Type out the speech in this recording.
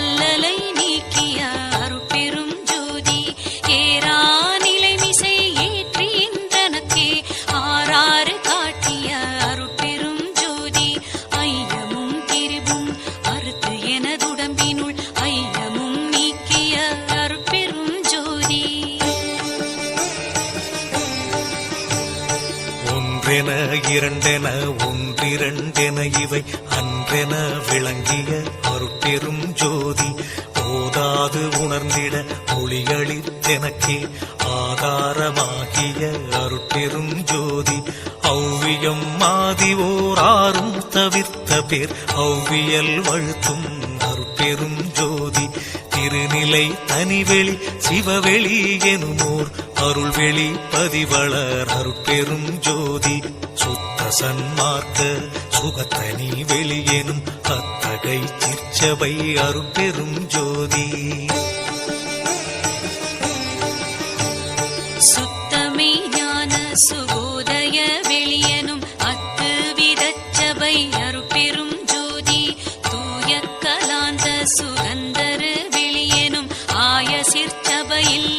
அல்லலை நீக்கிய அருட்பெரும் ஜோதி. ஏரா நிலைமிசை ஏற்றின்றனக்கே ஆறாறு காட்டிய அருட்பெரும் ஜோதி. ஐயமும் திரிவும் அறுத்து எனதுடம்பினுள் ஐயமும் நீக்கிய அருட்பெரும் ஜோதி. ஒன்றென இரண்டென ஒன்றிரண்டென இவை அன்றென விளங்கிய அருட்பெரும் ஜோதி. உணர்ந்திட ஒளிகளித்தெனக்கே ஆதாரமாகிய அருட்பெரும் ஜோதி. ஔவியம் மாதி ஓர் ஆறும் தவிர்த்த பேர் ஔவியல் வழுத்தும் அருட்பெரும் ஜோதி. திருநிலை தனிவெளி சிவவெளி எனுமோர் அருள்வெளி பதிவளர் அருட்பெரும் ஜோதி. சுத்த சன்மார்க்க சுகத்தனி வெளியெனும் அத்தகை திருச்சபை அருட்பெரும் ஜோதி. சுத்தமே ஞான சுகோதய வெளியனும் அத்து விதச்சபை அருப்பெரும் ஜோதி. தூய கலாந்த சுகந்தரு வெளியனும் ஆய சிற்சபையில்